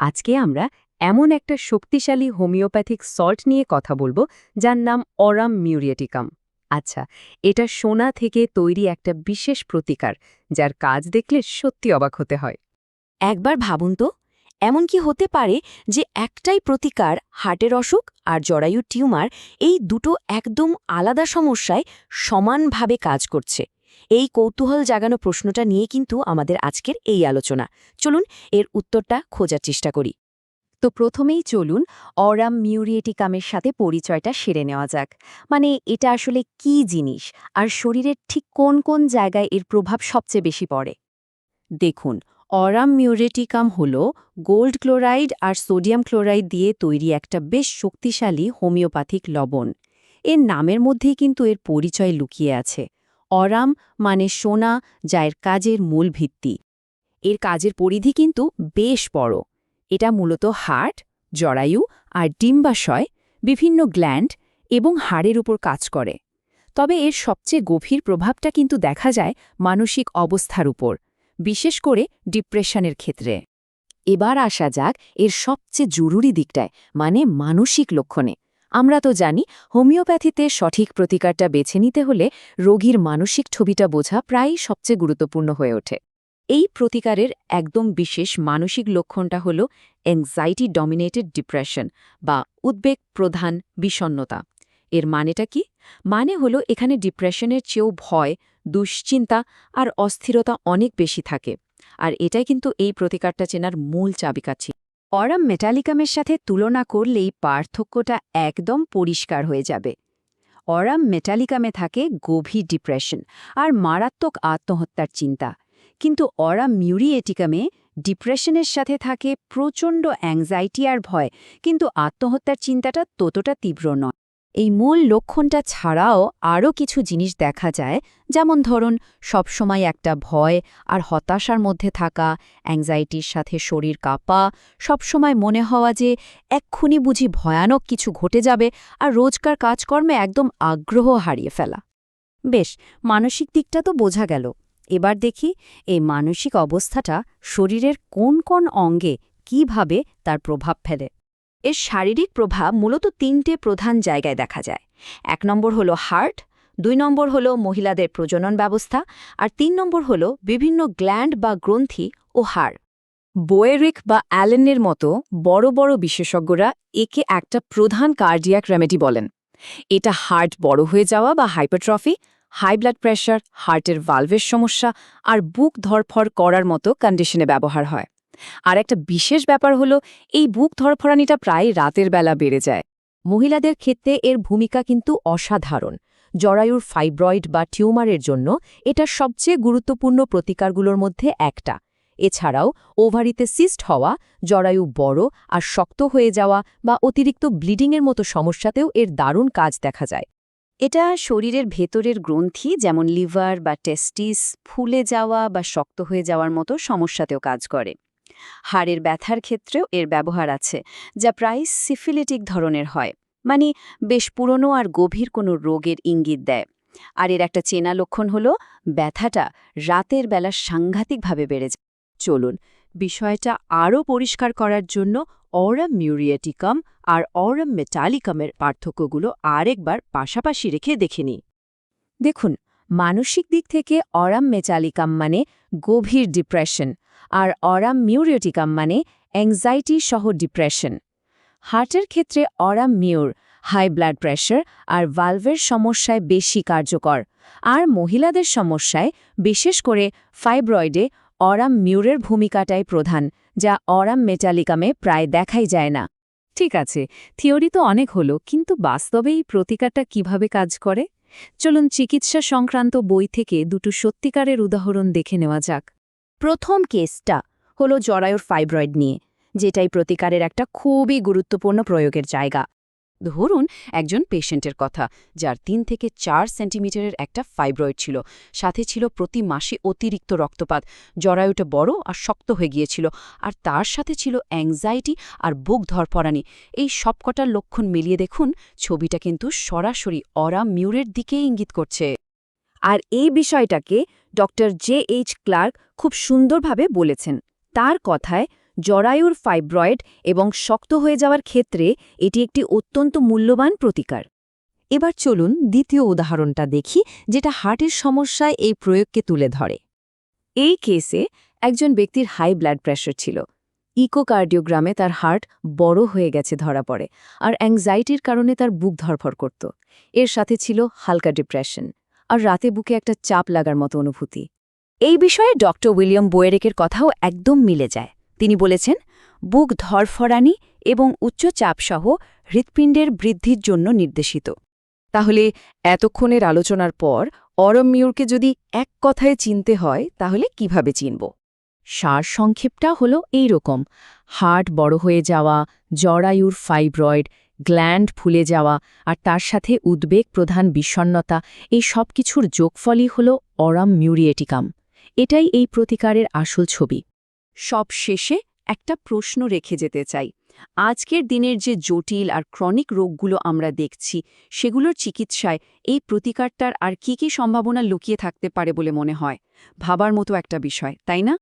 আজকে আমরা এমন একটা শক্তিশালী হোমিওপ্যাথিক সল্ট নিয়ে কথা বলব, যার নাম অরাম মিউরিয়েটিকাম। আচ্ছা এটা সোনা থেকে তৈরি একটা বিশেষ প্রতিকার, যার কাজ দেখলে সত্যি অবাক হতে হয়। একবার ভাবুন তো, এমন কি হতে পারে যে একটাই প্রতিকার হার্টের অসুখ আর জরায়ু টিউমার এই দুটো একদম আলাদা সমস্যায় সমানভাবে কাজ করছে। এই কৌতূহল জাগানো প্রশ্নটা নিয়ে কিন্তু আমাদের আজকের এই আলোচনা। চলুন, এর উত্তরটা খোঁজার চেষ্টা করি। তো প্রথমেই চলুন, অরাম মিউরিয়েটিকামের সাথে পরিচয়টা সেরে নেওয়া যাক। মানে এটা আসলে কি জিনিস? আর শরীরের ঠিক কোন কোন জায়গায় এর প্রভাব সবচেয়ে বেশি পড়ে? দেখুন, অরাম মিউরেটিকাম হল গোল্ড ক্লোরাইড আর সোডিয়াম ক্লোরাইড দিয়ে তৈরি একটা বেশ শক্তিশালী হোমিওপ্যাথিক লবণ। এর নামের মধ্যেই কিন্তু এর পরিচয় লুকিয়ে আছে। অরাম মানে সোনা যা এর কাজের মূল ভিত্তি। এর কাজের পরিধি কিন্তু বেশ বড়। এটা মূলত হার্ট জরায়ু আর ডিম্বাশয়, বিভিন্ন গ্ল্যান্ড এবং হাড়ের উপর কাজ করে। তবে এর সবচেয়ে গভীর প্রভাবটা কিন্তু দেখা যায় মানসিক অবস্থার উপর, বিশেষ করে ডিপ্রেশনের ক্ষেত্রে। এবার আসা যাক এর সবচেয়ে জরুরি দিকটায় মানে মানসিক লক্ষণে। আমরা তো জানি, হোমিওপ্যাথিতে সঠিক প্রতিকারটা বেছে নিতে হলে রোগীর মানসিক ছবিটা বোঝা প্রায়ই সবচেয়ে গুরুত্বপূর্ণ হয়ে ওঠে। এই প্রতিকারের একদম বিশেষ মানসিক লক্ষণটা হল অ্যাংজাইটি ডমিনেটেড ডিপ্রেশন বা উদ্বেগ প্রধান বিষণ্নতা এর মানেটা কি? মানে হলো এখানে ডিপ্রেশনের চেয়েও ভয়, দুশ্চিন্তা আর অস্থিরতা অনেক বেশি থাকে। আর এটাই কিন্তু এই প্রতিকারটা চেনার মূল চাবিকাছি অরাম মেটালিকামের সাথে তুলনা করলেই পার্থক্যটা একদম পরিষ্কার হয়ে যাবে। অরাম মেটালিকামে থাকে গভীর ডিপ্রেশন আর মারাত্মক আত্মহত্যার চিন্তা। কিন্তু অরাম মিউরিয়েটিকামে ডিপ্রেশনের সাথে থাকে প্রচণ্ড অ্যাংজাইটি আর ভয়, কিন্তু আত্মহত্যার চিন্তাটা ততটা তীব্র নয়। এই মূল লক্ষণটা ছাড়াও আরও কিছু জিনিস দেখা যায়, যেমন ধরুন, সবসময় একটা ভয় আর হতাশার মধ্যে থাকা অ্যাংজাইটির সাথে শরীর কাঁপা, সবসময় মনে হওয়া যে এক্ষুনি বুঝি ভয়ানক কিছু ঘটে যাবে আর রোজকার কাজকর্মে একদম আগ্রহ হারিয়ে ফেলা। বেশ, মানসিক দিকটা তো বোঝা গেল। এবার দেখি এই মানসিক অবস্থাটা শরীরের কোন কোন অঙ্গে কীভাবে তার প্রভাব ফেলে। এর শারীরিক প্রভাব মূলত তিনটে প্রধান জায়গায় দেখা যায়। এক নম্বর হলো হার্ট, দুই নম্বর হলো মহিলাদের প্রজনন ব্যবস্থা, আর তিন নম্বর হলো বিভিন্ন গ্ল্যান্ড বা গ্রন্থি ও হাড়। বোয়েরিক বা অ্যালেনের মতো বড় বড় বিশেষজ্ঞরা একে একটা প্রধান কার্ডিয়াক রেমেডি বলেন। এটা হার্ট বড় হয়ে যাওয়া বা হাইপারট্রফি, হাই ব্লাড প্রেশার, হার্টের ভালভের সমস্যা, আর বুক ধরফর করার মতো কন্ডিশনে ব্যবহার হয়। আর একটা বিশেষ ব্যাপার হলো, এই বুক ধরফরানিটা প্রায় রাতের বেলা বেড়ে যায়। মহিলাদের ক্ষেত্রে এর ভূমিকা কিন্তু অসাধারণ। জরায়ুর ফাইব্রয়েড বা টিউমারের জন্য এটা সবচেয়ে গুরুত্বপূর্ণ প্রতিকারগুলোর মধ্যে একটা। এছাড়াও, ওভারিতে সিস্ট হওয়া, জরায়ু বড় আর শক্ত হয়ে যাওয়া বা অতিরিক্ত ব্লিডিংয়ের মতো সমস্যাতেও এর দারুণ কাজ দেখা যায়। এটা শরীরের ভেতরের গ্রন্থি, যেমন লিভার বা টেস্টিস, ফুলে যাওয়া বা শক্ত হয়ে যাওয়ার মতো সমস্যাতেও কাজ করে। হাড়ের ব্যথার ক্ষেত্রেও এর ব্যবহার আছে, যা প্রায় সিফিলিটিক ধরনের হয় মানে বেশ পুরনো আর গভীর কোনো রোগের ইঙ্গিত দেয়। আর এর একটা চেনা লক্ষণ হল, ব্যথাটা রাতের বেলা সাংঘাতিকভাবে বেড়ে যায়। চলুন, বিষয়টা আরও পরিষ্কার করার জন্য অরাম মিউরিয়েটিকাম আর অরাম মেটালিকামের পার্থক্যগুলো আরেকবার পাশাপাশি রেখে দেখে নিই। দেখুন, মানসিক দিক থেকে অরাম মেটালিকাম মানে গভীর ডিপ্রেশন আর অরাম মিউরিয়েটিকাম মানে অ্যাংজাইটি সহ ডিপ্রেশন হার্টের ক্ষেত্রে aurum mur high blood pressure আর ভালভের সমস্যায় বেশি কার্যকর। আর মহিলাদের সমস্যায়, বিশেষ করে ফাইব্রয়েডে অরাম মিউরের ভূমিকাটাই প্রধান, যা অরাম মেটালিকামে প্রায় দেখাই যায় না। ঠিক আছে, থিওরি তো অনেক হলো, কিন্তু বাস্তবে এই প্রতিকারটা কীভাবে কাজ করে? চলুন চিকিৎসা সংক্রান্ত বই থেকে দুটো সত্যিকারের উদাহরণ দেখে নেওয়া যাক। প্রথম কেসটা হলো জরায়ুর ফাইব্রয়েড নিয়ে, যেটাই প্রতিকারের একটা খুবই গুরুত্বপূর্ণ প্রয়োগের জায়গা। ধরুন একজন পেশেন্টের কথা, যার তিন থেকে চার সেন্টিমিটারের একটা ফাইব্রয়েড ছিল, সাথে ছিল প্রতি মাসে অতিরিক্ত রক্তপাত, জরায়ুটা বড় আর শক্ত হয়ে গিয়েছিল, আর তার সাথে ছিল অ্যাংজাইটি আর বুক ধরপরানি এই সবকটার লক্ষণ মিলিয়ে দেখুন, ছবিটা কিন্তু সরাসরি অরা মিউরের দিকে ইঙ্গিত করছে। আর এই বিষয়টাকে ডক্টর জে এইচ ক্লার্ক খুব সুন্দরভাবে বলেছেন। তার কথায় জরায়ুর ফাইব্রয়েড এবং শক্ত হয়ে যাওয়ার ক্ষেত্রে এটি একটি অত্যন্ত মূল্যবান প্রতিকার। এবার চলুন দ্বিতীয় উদাহরণটা দেখি, যেটা হার্টের সমস্যায় এই প্রয়োগকে তুলে ধরে। এই কেসে একজন ব্যক্তির হাই ব্লাড প্রেশার ছিল। ইকোকার্ডিওগ্রামে তার হার্ট বড় হয়ে গেছে ধরা পড়ে আর অ্যাংজাইটির কারণে তার বুক ধরফর করত। এর সাথে ছিল হালকা ডিপ্রেশন। আর রাতে বুকে একটা চাপ লাগার মতো অনুভূতি। এই বিষয়ে ডক্টর উইলিয়াম বোয়েরেকের কথাও একদম মিলে যায়। তিনি বলেছেন, বুক ধরফরানি এবং উচ্চ চাপসহ হৃৎপিণ্ডের বৃদ্ধির জন্য নির্দেশিত। তাহলে এতক্ষণের আলোচনার পর অরম মিউরকে যদি এক কথায় চিনতে হয়, তাহলে কীভাবে চিনব? সার সংক্ষেপটা হলো এই রকম হার্ট বড় হয়ে যাওয়া, জরায়ুর ফাইব্রয়েড গ্ল্যান্ড ফুলে যাওয়া আর তার সাথে উদ্বেগ প্রধান বিষণ্নতা এই সব কিছুর যোগফলই হল অরাম মিউরিয়েটিকাম। এটাই এই প্রতিকারের আসল ছবি। সব শেষে একটা প্রশ্ন রেখে যেতে চাই। আজকের দিনের যে জটিল আর ক্রনিক রোগগুলো আমরা দেখছি, সেগুলোর চিকিৎসায় এই প্রতিকারটার আর কি কি সম্ভাবনা লুকিয়ে থাকতে পারে বলে মনে হয়? ভাবার মতো একটা বিষয়, তাই না?